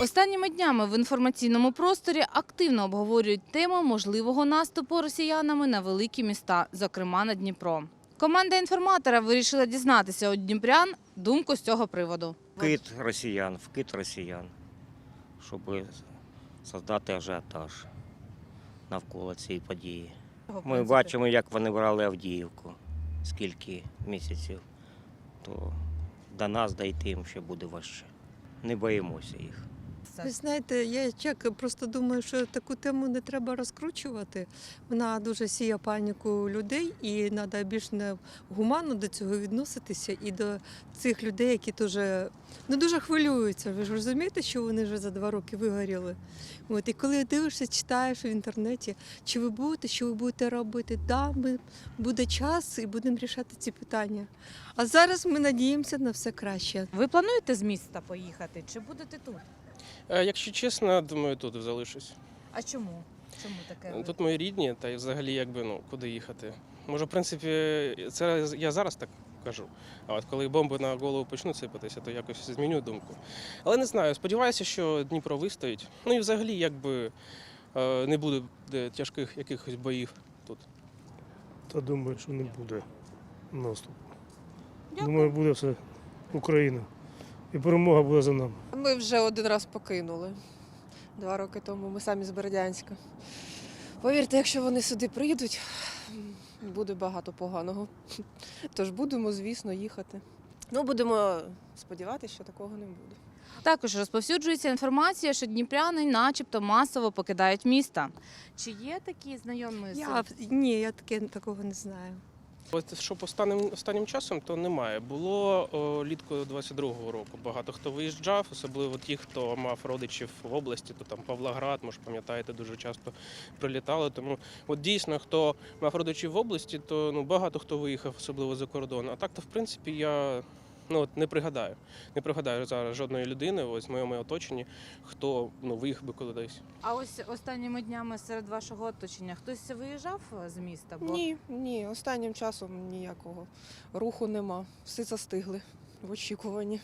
Останніми днями в інформаційному просторі активно обговорюють тему можливого наступу росіянами на великі міста, зокрема на Дніпро. Команда інформатора вирішила дізнатися у дніпрян думку з цього приводу. Вкид росіян, вкид росіян, щоб создати ажіотаж навколо цієї події. Ми бачимо, як вони брали Авдіївку, скільки місяців, то до нас дійти їм ще буде важче. Не боїмося їх. Ви знаєте, я як просто думаю, що таку тему не треба розкручувати. Вона дуже сіє паніку людей, і треба більш не гуманно до цього відноситися і до цих людей, які дуже, ну, дуже хвилюються. Ви ж розумієте, що вони вже за два роки вигоріли. От, і коли дивишся, читаєш в інтернеті, чи ви будете, що ви будете робити, да, ми, буде час і будемо рішати ці питання. А зараз ми надіємося на все краще. Ви плануєте з міста поїхати чи будете тут? Е, Якщо чесно, думаю, тут залишусь. А чому? Чому таке? Тут мої рідні, та й взагалі якби ну куди їхати. Може, в принципі, це я зараз так кажу. А от коли бомби на голову почнуть сипатися, то якось зміню думку. Але не знаю, сподіваюся, що Дніпро вистоїть. Ну і взагалі, якби е, не буде тяжких якихось боїв тут. Та думаю, що не буде наступу. Думаю, буде все Україна. І перемога буде за нами. Ми вже один раз покинули. Два роки тому ми самі з Бердянська. Повірте, якщо вони сюди прийдуть, буде багато поганого. Тож будемо, звісно, їхати. Ну, будемо сподіватися, що такого не буде. Також розповсюджується інформація, що дніпряни, начебто, масово покидають міста. Чи є такі знайомі? Я ні, я таке такого не знаю. Що останнім останнім часом, то немає. Було о, літку 22-го року. Багато хто виїжджав, особливо ті, хто мав родичів в області, то там Павлоград, може пам'ятаєте, дуже часто прилітали. Тому от дійсно, хто мав родичів в області, то ну багато хто виїхав, особливо за кордон. А так то в принципі я. Ну от не пригадаю. Не пригадаю зараз жодної людини, ось в моєму оточенні, хто ну виїхав би кудись. А ось останніми днями серед вашого оточення хтось виїжджав е, з міста? Бо Ні, ні, останнім часом ніякого руху нема. Всі застигли в очікуванні.